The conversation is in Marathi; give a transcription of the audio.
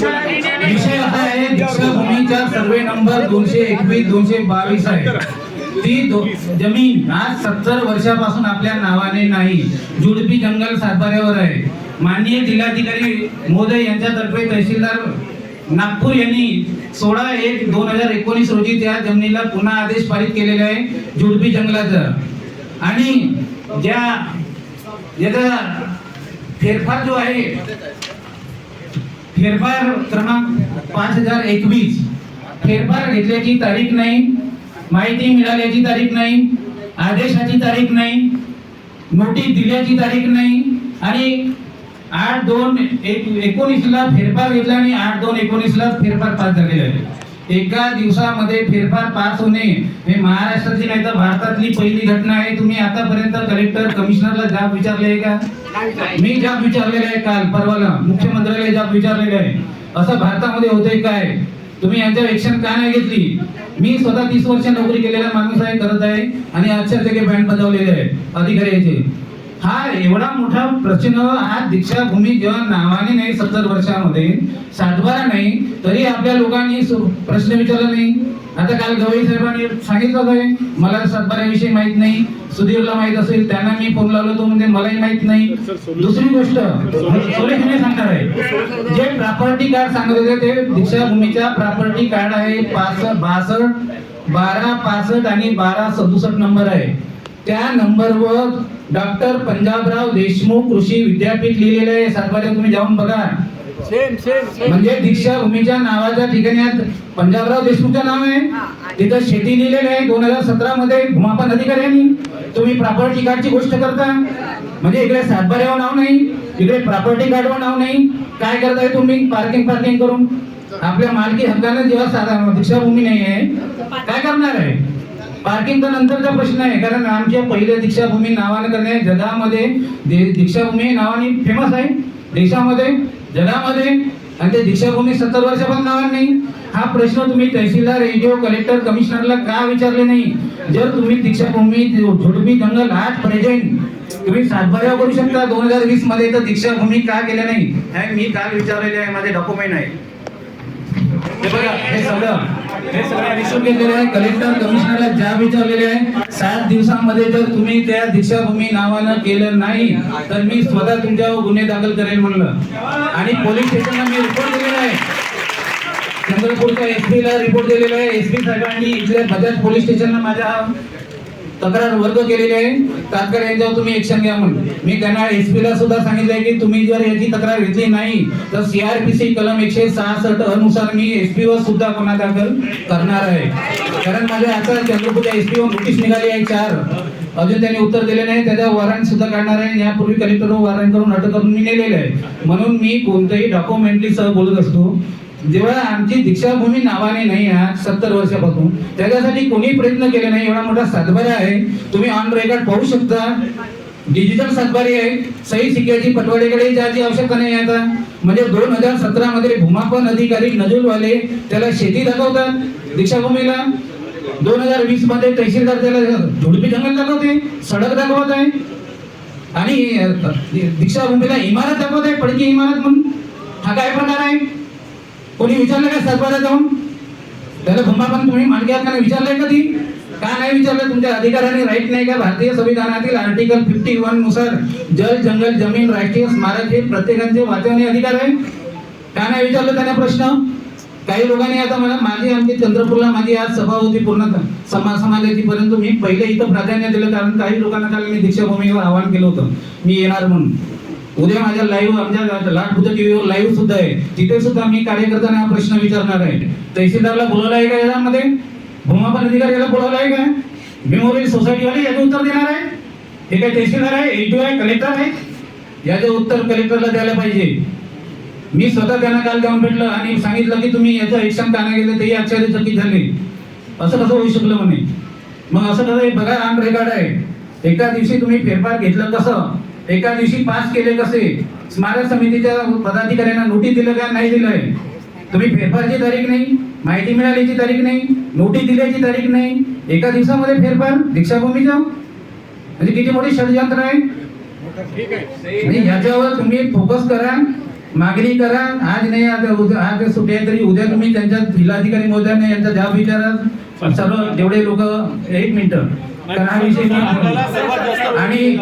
विषय हा आहे दीक्षाभूमीचा सर्वे नंबर दोनशे एकवीस दोनशे बावीस आहे. ती जमीन आज सत्तर वर्षापासून आपल्या नावाने नाही. जुडपी जंगल सातबाऱ्यावर आहे. माननीय जिल्हाधिकारी मोदय यांच्यातर्फे तहसीलदार नागपूर यांनी सोळा एक दोन हजार एकोणीस रोजी त्या जमिनीला पुन्हा आदेश पारित केलेला आहे जुडपी जंगलाचा. आणि ज्या याचा फेरफार जो आहे फेरफार क्रमांक पाच हजार एकवीस. फेरफार घेतल्याची तारीख नाही. माहिती मिळाल्याची तारीख नाही. आदेशाची तारीख नाही. नोटीस दिल्याची तारीख नाही. आणि आठ दोन एक एकोणीसला फेरफार घेतला आणि आठ दोन एकोणीसला फेरफार पास झालेले आहे एका दिवसामध्ये फेरफार पास होणे हे महाराष्ट्राची नाही तर भारतातली पहिली घटना आहे. तुम्ही आतापर्यंत कलेक्टर कमिशनरला जाब विचारले आहे का? मी ज्या विचारलेलं आहे काल परवाला मुख्यमंत्र्याला ज्या विचारलेलं आहे असं भारतामध्ये होतंय काय? तुम्ही यांच्या एक्शन का नाही घेतली? मी स्वतः तीस वर्ष नोकरी केलेला माणूस आहे करत आहे आणि आजच्या जगे बँड बजावलेले आहे अधिकाऱ्याचे हा एवढा मोठा प्रश्न हा दीक्षाभूमी जेव्हा नावाने नाही सत्तर वर्षामध्ये सातबारा नाही तरी आपल्या लोकांनी प्रश्न विचारला नाही. आता काल गवई साहेबांनी सांगितलं आहे मला सातबाऱ्याविषयी माहीत नाही सुधीरला माहीत असेल त्यांना मी फोन लावलो तो म्हणजे मलाही माहीत नाही. दुसरी गोष्ट सोलेखने सांगणार आहे. जे प्रॉपर्टी कार्ड सांगत होते ते दीक्षाभूमीच्या प्रॉपर्टी कार्ड आहे पासष्ट बासष्ट बारा पासष्ट आणि बारा सदुसष्ट नंबर आहे. त्या नंबरवर डॉक्टर पंजाबराव देशमुख कृषी विद्यापीठ लिहिलेलं आहे. सातबाऱ्यात तुम्ही जाऊन बघा. सेम सेम सेम म्हणजे दीक्षाभूमीच्या नावाच्या ठिकाणी आज पंजाबराव देशमुखचं नाव आहे. तिथं शेती लिहिलेलं आहे. दोन हजार सतरा मध्ये भूमापन अधिकाऱ्यांनी. तुम्ही प्रॉपर्टी कार्डची गोष्ट करता. म्हणजे इकडे सातबाऱ्यावर नाव नाही. इकडे प्रॉपर्टी कार्डवर नाव नाही. काय करताय तुम्ही? पार्किंग पार्किंग करून. आपल्या मालकी हक्काने जेव्हा दीक्षाभूमी नाही आहे काय करणार आहे? पार्किंगचा नंतरचा प्रश्न आहे कारण आमच्या पहिल्या दीक्षाभूमी नावाने करणे जगामध्ये दीक्षाभूमी नावाने फेमस आहे देशामध्ये जगामध्ये आणि ते दीक्षाभूमी सत्तर वर्षापासून नावाने नाही. हा प्रश्न तुम्ही तहसीलदार एनजीओ कलेक्टर कमिशनरला का विचारले नाही? जर तुम्ही दीक्षाभूमी झुडपी जंगल आज प्रेझेंट तुम्ही सातबाऱ्या करू शकता. दोन हजार वीसमध्ये तर दीक्षाभूमी का केल्या नाही? हे मी काल विचारलेले आहे माझे डॉक्युमेंट आहे. हे बघा हे सगळं. हे सगळं इश्यू केलेले आहे कलेक्टर कमिशनरला ज्या विचारलेले आहे सात दिवसांमध्ये जर तुम्ही त्या दीक्षाभूमी नावानं केलं नाही तर मी स्वतः तुमच्यावर गुन्हे दाखल करेल म्हणलं. आणि पोलीस स्टेशनला मी रिपोर्ट दिलेला आहे. चंद्रपूरच्या एसपी ला रिपोर्ट दिलेला आहे. एसपी साहेबांनी इथल्या बजाज पोलीस स्टेशनला माझ्या तक्रार वर्ग केलेली आहे. तात्काळ यांच्यावर तुम्ही ऍक्शन घ्या म्हणून. मी त्यांना एसपी ला सुद्धा सांगितलंय की तुम्ही जर याची तक्रार घेतली नाही तर सीआरपीसी कलम एकशे सहासष्ट अनुसार मी एसपी वर सुद्धा गुन्हा दाखल करणार आहे. कारण माझ्या आता चंद्रपूरच्या एसपी वर नोटीस निघाली आहे चार. अजून त्यांनी उत्तर दिले नाही त्याचा वॉरंट सुद्धा काढणार आहे. यापूर्वी कलेक्टर वॉरंट करून अटक करून मी नेलेलं आहे. म्हणून मी कोणत्याही डॉक्युमेंटरी सह बोलत असतो. जेव्हा आमची दीक्षाभूमी नावाने नाही आज सत्तर वर्षापासून त्याच्यासाठी कोणी प्रयत्न केले नाही एवढा मोठा सातबारा आहे. तुम्ही ऑन रेकॉर्ड पाहू शकता. डिजिटल सातबारी आहे सही शिक्याची पटवाडीकडे जायची आवश्यकता नाही आता. म्हणजे दोन हजार सतरा मध्ये भूमापन अधिकारी नजूलवाले त्याला शेती दाखवतात दीक्षाभूमीला. दोन हजार वीसमध्ये तहसीलदार त्याला झुडपी जंगल दाखवते सडक दाखवत आहे. आणि दीक्षाभूमीला इमारत दाखवत आहे पडकी इमारत म्हणून. हा काय प्रकार आहे? कोणी विचारलं का सरकारला जाऊन त्याला भूमापन तुम्ही मानके हक्काने विचारलंय कधी का नाही विचारलं? तुमच्या अधिकाराने राईट नाही का? भारतीय संविधानातील आर्टिकल फिफ्टी वननुसार जल जंगल जमीन राष्ट्रीय स्मारक हे प्रत्येकाचे वाचवणे अधिकार आहे. का नाही विचारलं त्यांना प्रश्न? काही लोकांनी आता मला माझी आमची चंद्रपूरला माझी आज सभा होती पूर्ण समाज समाजाची परंतु मी पहिले इथं प्राधान्य दिलं कारण काही लोकांना काल मी दीक्षाभूमीवर आवाहन केलं होतं. मी येणार म्हणून. उद्या माझ्या लाईव्ह आमच्या लाटभूत टीव्हीवर लाईव्ह सुद्धा आहे. तिथे सुद्धा मी कार्यकर्त्यांना हा प्रश्न विचारणार आहे. तहसीलदारला बोलवलं आहे का याच्यामध्ये? भूमापन अधिकाऱ्याला बोलवलं आहे का? मेमोरियल सोसायटीवाले याचं उत्तर देणार आहे. हे काय तहसीलदार आहे? एटीओ आहे? कलेक्टर आहे? याचं उत्तर कलेक्टरला द्यायला पाहिजे. मी स्वतः त्यांना काल जाऊन भेटलं आणि सांगितलं की तुम्ही याचं एक्शन का नाही गेलं तेही आश्चर्यचकित झाले. असं कसं होऊ शकलं म्हणे? मग असं कसं बघा ऑन रेकॉर्ड आहे. एका दिवशी तुम्ही फेरफार घेतलं कसं? एका दिवशी पास केले कसे? स्मारक समितीच्या पदाधिकाऱ्यांना नोटीस दिलं का? नाही दिलंय. तुम्ही फेरफारची तारीख नाही माहिती मिळाल्याची तारीख नाही नोटीस दिल्याची तारीख नाही. एका दिवसामध्ये फेरफार? दीक्षाभूमीचं? म्हणजे किती मोठी षडयंत्र आहे? आणि ह्याच्यावर तुम्ही फोकस करा मागणी करा. आज नाही आज सुट्टी आहे तरी उद्या तुम्ही त्यांच्या जिल्हाधिकारी महोदयांना यांचा जाब विचारा. सर्व जेवढे लोक एक मिनिट. कारण हा विषय मी- आणि